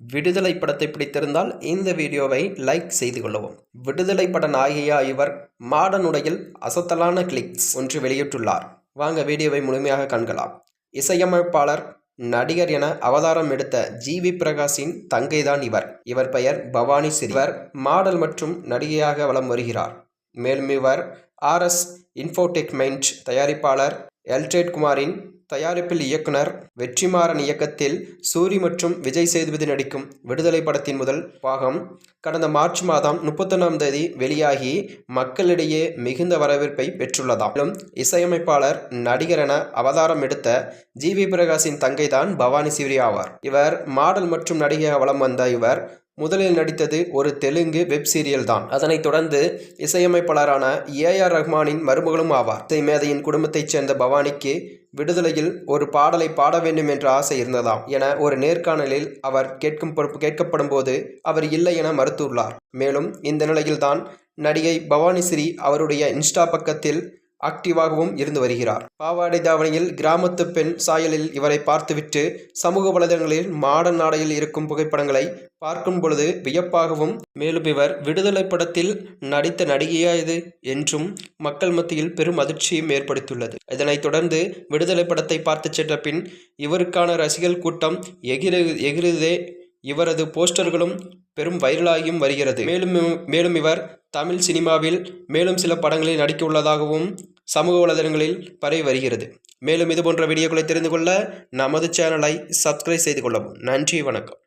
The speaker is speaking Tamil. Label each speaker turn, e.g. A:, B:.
A: விடுதலை படத்தை பிடித்திருந்தால் இந்த வீடியோவை லைக் செய்து கொள்ளவும். விடுதலை பட நாயகியா இவர் மாடர்ன் உடையில் அசத்தலான கிளிக்ஸ் ஒன்று வெளியிட்டுள்ளார். வாங்க வீடியோவை முழுமையாக காண்கலாம் இசையமைப்பாளர் நடிகர் என அவதாரம் எடுத்த ஜி. வி. பிரகாஷின் தங்கைதான் இவர். இவர் பெயர் பவானி சிறுவர் இவர் மாடல் மற்றும் நடிகையாக வலம் வருகிறார். மேலும் இவர் ஆர்எஸ் இன்ஃபோடெக்மெண்ட் தயாரிப்பாளர் எல்ட்ரேட் குமாரின் தயாரிப்பில் இயக்குனர் வெற்றிமாறன் இயக்கத்தில் சூரி மற்றும் விஜய் சேதுபதி நடிக்கும் விடுதலை படத்தின் முதல் பாகம் கடந்த மார்ச் மாதம் முப்பத்தொன்னாம் தேதி வெளியாகி மக்களிடையே மிகுந்த வரவேற்பை பெற்றுள்ளதாம். மேலும் இசையமைப்பாளர் நடிகர் என அவதாரம் எடுத்த ஜி வி பிரகாஷின் தங்கைதான் பவானி சிவரி ஆவார். இவர் மாடல் மற்றும் நடிகையாக வலம் வந்த இவர் முதலில் நடித்தது ஒரு தெலுங்கு வெப் சீரியல் தான். அதனைத் தொடர்ந்து இசையமைப்பாளரான ஏ ஆர் ரஹ்மானின் மருமகளும் ஆவார். இசை மேதையின் குடும்பத்தைச் சேர்ந்த பவானிக்கு விடுதலையில் ஒரு பாடலை பாட வேண்டும் என்ற ஆசை இருந்ததாம். என ஒரு நேர்காணலில் அவர் கேட்கும் பொறுப்பு கேட்கப்படும் போது அவர் இல்லை என மறுத்துள்ளார். மேலும் இந்த நிலையில்தான் நடிகை பவானி ஸ்ரீ அவருடைய இன்ஸ்டா பக்கத்தில் ஆக்டிவாகவும் இருந்து வருகிறார். பாவாடை தாவணியில் கிராமத்து பெண் சாயலில் இவரை பார்த்துவிட்டு சமூக வலைதளங்களில் மாடர்ன் ஆடையில் இருக்கும் புகைப்படங்களை பார்க்கும் பொழுது வியப்பாகவும் மேலும் இவர் விடுதலை படத்தில் நடித்த நடிகையா இது? என்றும் மக்கள் மத்தியில் பெரும் அதிர்ச்சியும் ஏற்படுத்தியுள்ளது. இதனைத் தொடர்ந்து விடுதலை படத்தை பார்த்து சென்ற பின் இவருக்கான ரசிகர் கூட்டம் எகிரு எகிருதே இவரது போஸ்டர்களும் பெரும் வைரலாகியும் வருகிறது. மேலும் மேலும் இவர் தமிழ் சினிமாவில் மேலும் சில படங்களில் நடிக்க உள்ளதாகவும் சமூக வலைதளங்களில் பரவி வருகிறது. மேலும் இது போன்ற வீடியோக்களை தெரிந்து கொள்ள நமது சேனலை சப்ஸ்கிரைப் செய்து கொள்ளவும். நன்றி வணக்கம்.